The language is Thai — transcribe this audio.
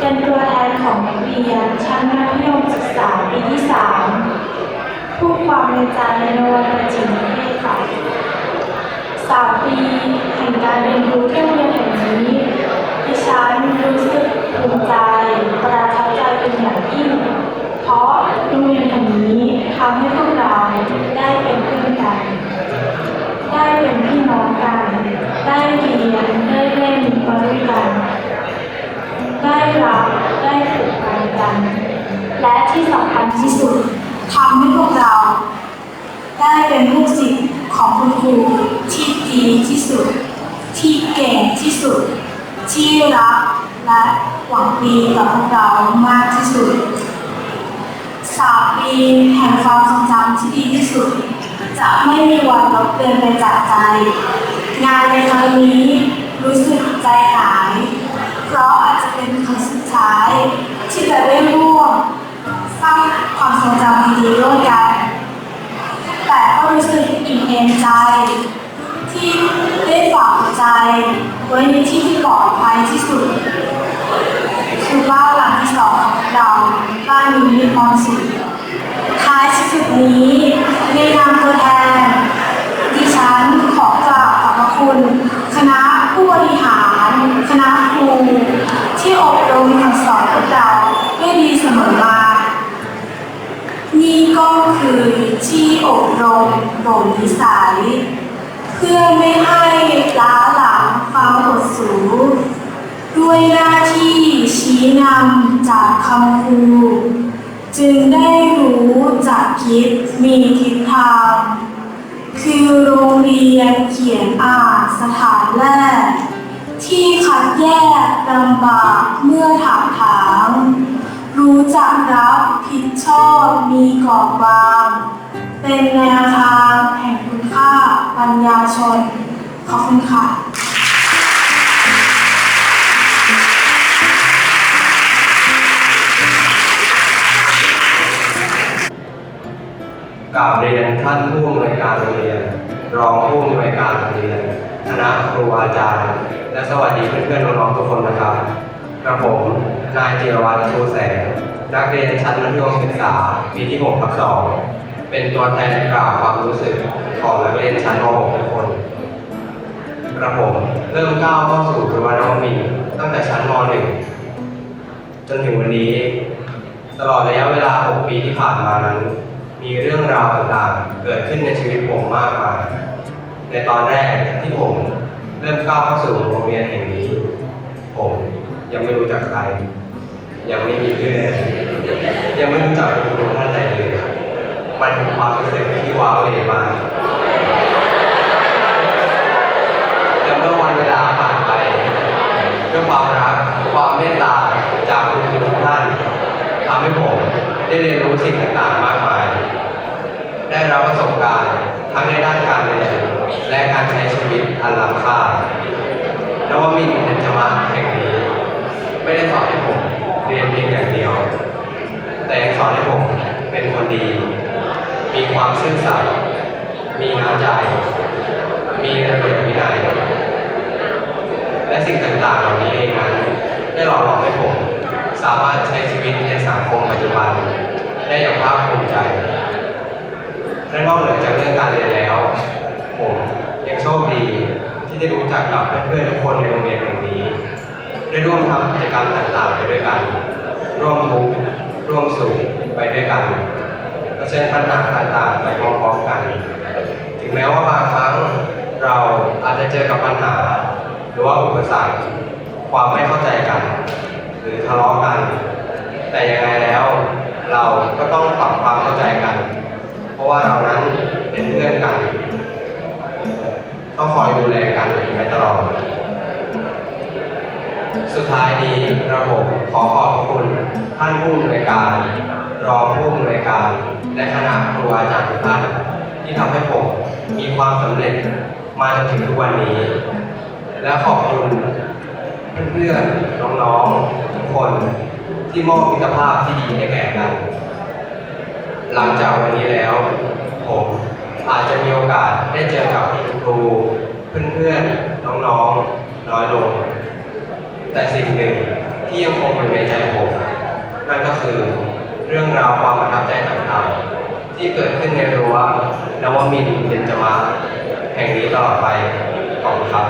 เป็นตัวแทนของนักเรียนชั้นมัธยมศึกษาปีที่3พูดความในใจในวันประจิมนิเทศค่ะสามปีแห่งการเรียนรู้ที่โรงเรียนแห่งนี้ดิฉันรู้สึกภูมิใจ ประทับใจเป็นอย่างยิ่ง เพราะโรงเรียนแห่งนี้ทำให้พวกเราได้เป็นเพื่อนกัน ได้เป็นพี่น้องกัน ได้เรียนได้เล่นมาด้วยกัน รักได้ผูกพันกัน และที่สำคัญที่สุดทำให้พวกเรา ได้เป็นลูกศิษย์ของคุณครูที่ดีที่สุด ที่เก่งที่สุด ที่รักและหวังดีกับพวกเรามากที่สุดสามปีแห่งความทรงจำที่ดีที่สุด จะไม่มีวันลบเลือนไปจากใจ งานในครั้งนี้รู้สึกใจหาย เพราะอาจจะเป็นครั้ง ทรงจำดีๆร่วมกัน แต่ก็รู้สึกอิ่มเอมใจ ที่ได้ฝากใจ ไว้ในที่ที่ปลอดภัยที่สุด คือบ้านหลังที่สองของเราบ้านนี้มีความสุขท้ายที่สุดนี้ในนามตัวแทน ก็คือที่อบรมบ่มนิสัย เพื่อไม่ให้ล้าหลังความอดสูด้วยหน้าที่ชี้นำจากคำครูจึงได้รู้จักคิดมีทิศทางคือโรงเรียนเขียนอ่านสถานแรก ที่คัดแยกลำบากเมื่อถามถาม รู้จักรับผิดชอบมีกรอบวาง เป็นแนวทางแห่งคุณค่าปัญญาชน ขอบคุณค่ะกราบเรียนท่านผู้อำนวยการโรงเรียน รองผู้อำนวยการโรงเรียน คณะครูอาจารย์ และสวัสดีเพื่อนๆน้องๆทุกคนนะครับ ระผม นายจิรวัตรโชแสง นักเรียนชั้นมัธยมศึกษาปีที่6ทับ2เป็นตัวแทนกล่าวความรู้สึกของนักเรียนชั้นม .6 ทุกคนกระผมเริ่มก้าวเข้าสู่ประวัตินวมินตั้งแต่ชั้นม .1 จนถึงวันนี้ ตลอดระยะเวลา 6 ปีที่ผ่านมานั้น มีเรื่องราวต่างๆ เกิดขึ้นในชีวิตผมมากมาย ในตอนแรกที่ผมเริ่มก้าวเข้าสู่โรงเรียนแห่งนี้ ผม ยังไม่รู้จักใคร ยังไม่มีเพื่อนยังไม่รู้จักคุณครูท่านใดเลยมันเป็นความรู้สึกที่ว้าวเลยมากแต่เมื่อวันเวลาผ่านไปด้วยความรักความเมตตาจากคุณครูทุกท่านทำให้ผมได้เรียนรู้สิ่งต่างๆมากมาย ได้รับประสบการณ์ทั้งในด้านการเรียนและการใช้ชีวิตอันล้ำค่านวมินทร์เบญจมาแห่งนี้ ไม่ได้สอนให้ผมเรียนเพียงอย่างเดียว แต่สอนให้ผมเป็นคนดี มีความซื่อสัตย์มีน้ำใจ มีระเบียบวินัยและสิ่งต่างๆเหล่านี้เองนั้นได้หล่อหลอมให้ผม สามารถใช้ชีวิตในสังคมปัจจุบัน ได้อย่างภาคภูมิใจและนอกเหนือจากเรื่องการเรียนแล้ว ผมยังโชคดีที่ได้รู้จักกับเพื่อนๆทุกคนในโรงเรียนแห่งนี้ ได้ร่วมทำกิจกรรมต่างๆไปด้วยกัน ร่วมทุกข์ร่วมสุขไปด้วยกันเชิญปัญหาต่างๆไปพร้อมๆกัน ถึงแม้ว่าบางครั้งเราอาจจะเจอกับปัญหา หรือว่าอุปสรรคความไม่เข้าใจกัน หรือทะเลาะกัน แต่ยังไงแล้ว เราก็ต้องปรับความเข้าใจกัน เพราะว่าเรานั้นเป็นเพื่อนกัน ต้องคอยดูแลกันไปตลอด สุดท้ายนี้ระบบขอขอบคุณท่านผู้อำนวยการ รองผู้อำนวยการ และคณะครูอาจารย์ทุกท่านที่ทำให้ผมมีความสำเร็จมาจนถึงทุกวันนี้ และขอบคุณเพื่อนๆน้องๆทุกคนที่มอบมิตรภาพที่ดีให้แก่กัน หลังจากวันนี้แล้ว ผมอาจจะมีโอกาสได้เจอกับครูเพื่อนๆน้องๆน้อยลง แต่สิ่งหนึ่งที่ยังคงอยู่ในใจผมนั่นก็คือเรื่องราวความประทับใจต่างๆ ที่เกิดขึ้นในรั้วนวมินเบญจมาแห่งนี้ตลอดไปขอบคุณครับ